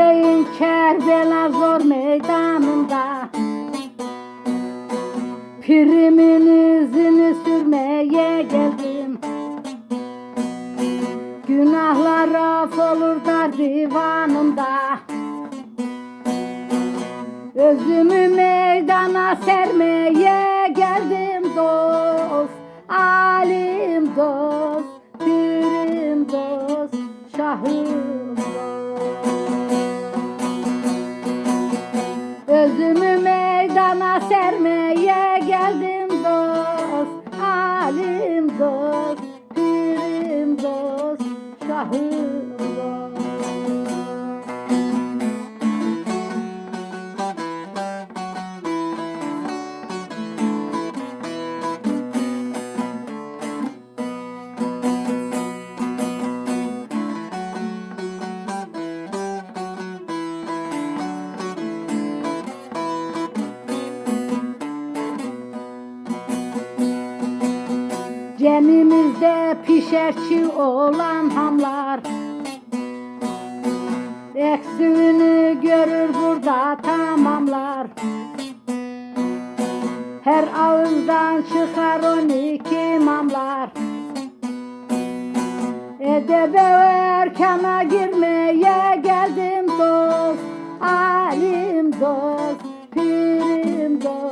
Hüseyin Kerbela zor meydanında Pirimin izini sürmeye geldim. Günahlar af olur dar divanında Özümü meydana sermeye geldim dost Alim dost, pirim dost, şahım Özümü meydana sermeye geldim dost. Alim dost, pirim dost, şahım Cemimizde pişerçi olan hamlar. Eksiğini görür burada tamamlar. Her ağızdan çıkar on iki mamlar. Edebe erkana girmeye geldim dost Alim dost, pirim dost,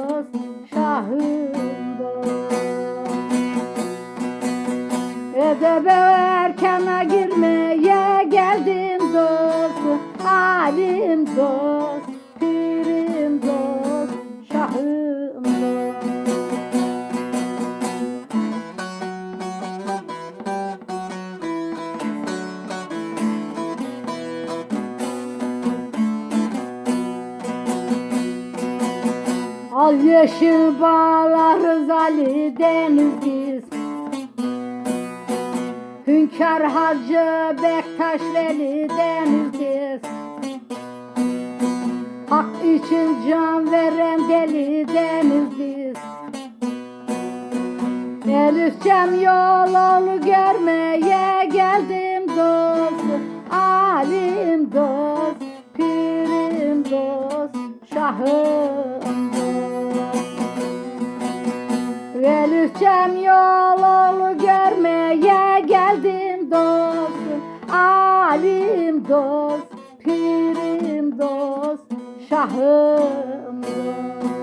Edebe erkana girmeye geldim dost. Alim dost, pirim dost, şahım dost. Al yeşil bağlarız Ali deniz biz Hünkar Hacı Bektaş Veli denizdir Hak için can veren deli denizdir Elif Cem yolu görmeye geldim dost. Alim dost, pirim dost, şahım dost. Elif Cem Alim dost, pirim dost, şahım dost